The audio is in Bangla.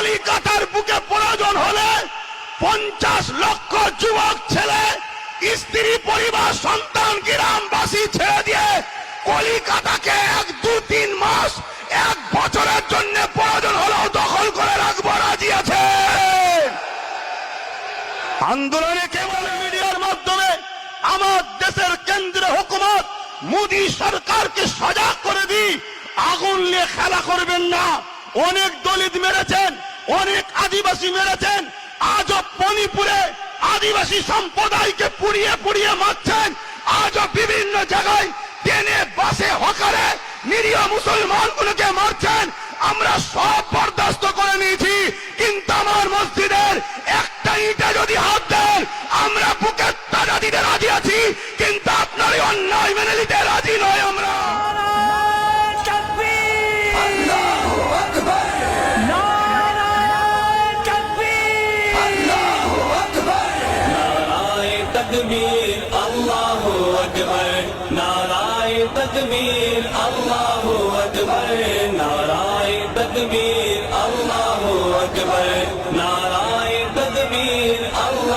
কলিকাতার বুকে প্রয়োজন হলে পঞ্চাশ লক্ষ যুবক ছেলে, স্ত্রী, পরিবার, সন্তান, গ্রামবাসী ছেড়ে দিয়ে কলিকাতাকে এক দু তিন মাস, এক বছরের জন্য প্রয়োজন হলেও দখল করে রাখব, রাজি আছে? আন্দোলনে কেবল মিডিয়ার মাধ্যমে আমার দেশের কেন্দ্রীয় হুকুমত, মোদী সরকারকে সজাগ করে দিই, আগুন নিয়ে খেলা করবেন না। অনেক দলিত মেরেছেন। অনেক আদিবাসী মেরেছেন। আজও মণিপুরে আদিবাসী সম্প্রদায়কে পুড়িয়ে পুড়িয়ে মারছেন। আজও বিভিন্ন জায়গায় ট্রেনে বাসে, হকারে নিরীহ মুসলমানগুলোকে মারছেন। আমরা সব বরদাস্ত করে নিয়েছি। কিন্তু আমার মসজিদের একটা ইটা যদি হাত দেন, আমরা বুকের তাজা দিতে রাজি আছি। কিন্তু আপনার অন্যায় মেনে নিতে রাজি নয় আমরা। تکبیر اللہ اکبر نعرہ تکبیر اللہ اکبر نعرہ تکبیر اللہ اکبر نعرہ تکبیر اللہ